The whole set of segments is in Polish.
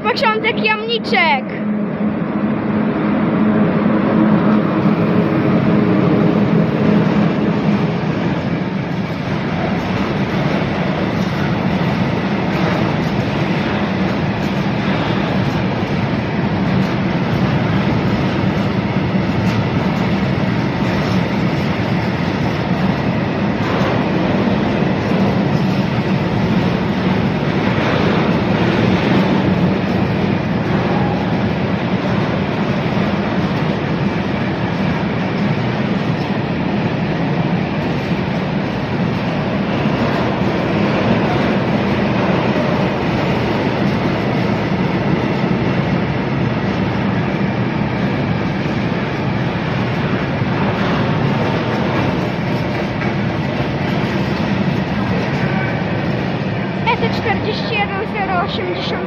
początek jamniczek.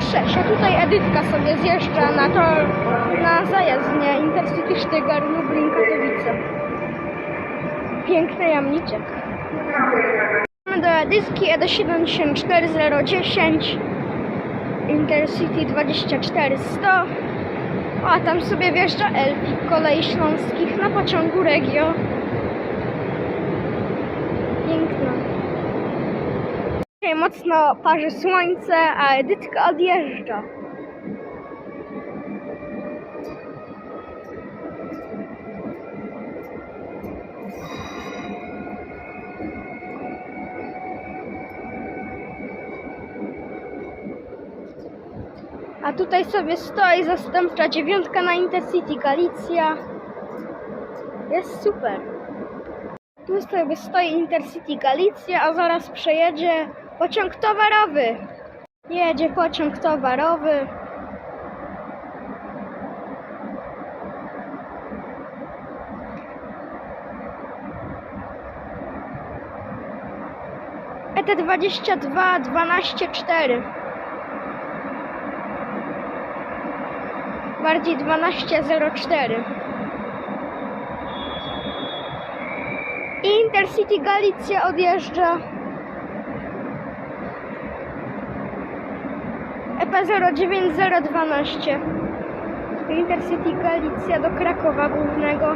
ET41086, a tutaj Edytka sobie zjeżdża na to, na zajezdnię Intercity Sztygar Lublin Katowice. Piękny jamniczek. Mamy do Edytki E ED74010 Intercity 24100 a tam sobie wjeżdża Elfik kolei śląskich na pociągu Regio. Piękna. Dzisiaj mocno parzy słońce, a Edytka odjeżdża. A tutaj sobie stoi zastępcza dziewiątka na Intercity Galicja. Jest super. Tu sobie stoi Intercity Galicja, a zaraz przejedzie pociąg towarowy. Jedzie pociąg towarowy. E ET22 124. Bardziej 1204. Intercity Galicja odjeżdża. E EP09012. Intercity Galicja do Krakowa Głównego.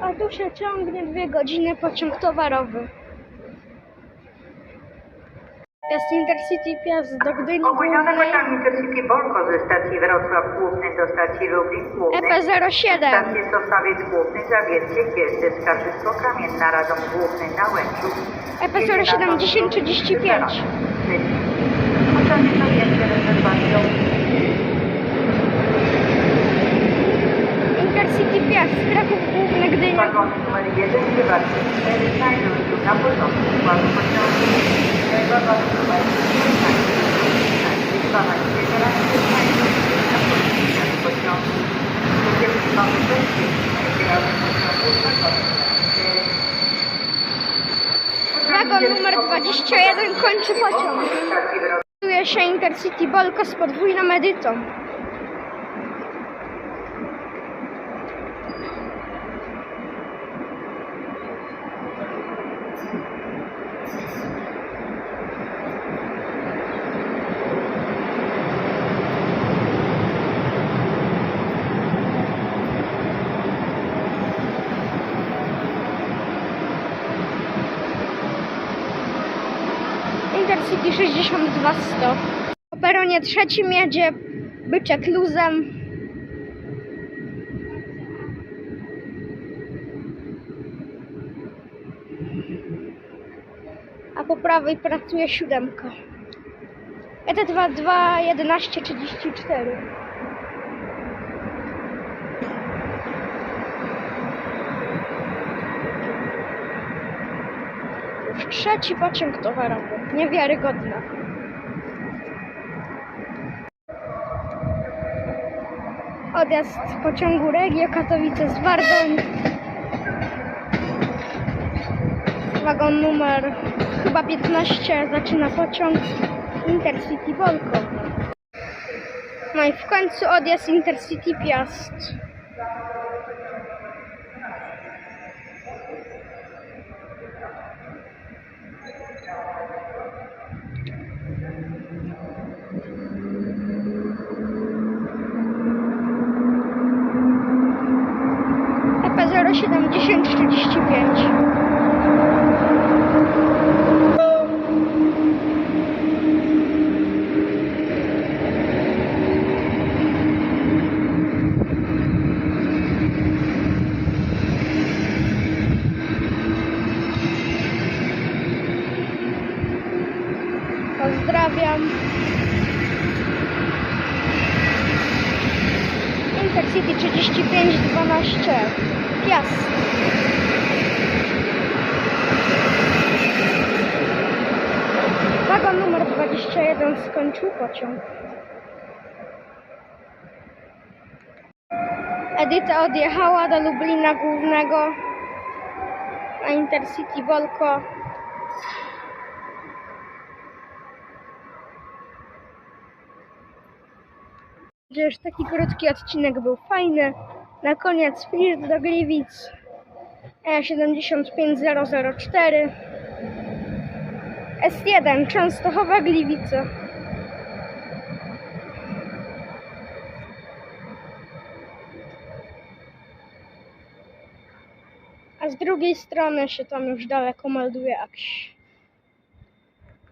A tu się ciągnie dwie godziny pociąg towarowy. Jest Intercity Piast do Gdyni Opóźniony Intercity Bolko ze stacji Wrocław Główny do stacji Lublin Główny. EP07. Stacje Sosawiec Główny, Zawiercie, Kielce, Skarżysko, Kamienna, Radom Główny, Nałęczów. EP 07035. prywatny 4, znajdują się na numer 12, 12, 11, znajdują się na mamy Wagon numer 21 kończy pociąg. Znajduje się Intercity Bolko z podwójną edytą. Intercity 62100. Po peronie trzecim jedzie byczek luzem. A po prawej pracuje siódemka. E ET22 1134. trzeci pociąg towarowy. Niewiarygodne. Odjazd pociągu Regio Katowice z Wardoń. Wagon numer chyba 15 zaczyna pociąg Intercity Volco. No i w końcu odjazd Intercity Piast. EP 07035. Pozdrawiam. Intercity 3512 Piast. Wagon numer 21 skończył pociąg. Edyta odjechała do Lublina Głównego na Intercity Volco. że taki krótki odcinek był fajny. Na koniec Flirt do Gliwic. E E75004 S1 Częstochowa Gliwice. A z drugiej strony się tam już daleko melduje Akś.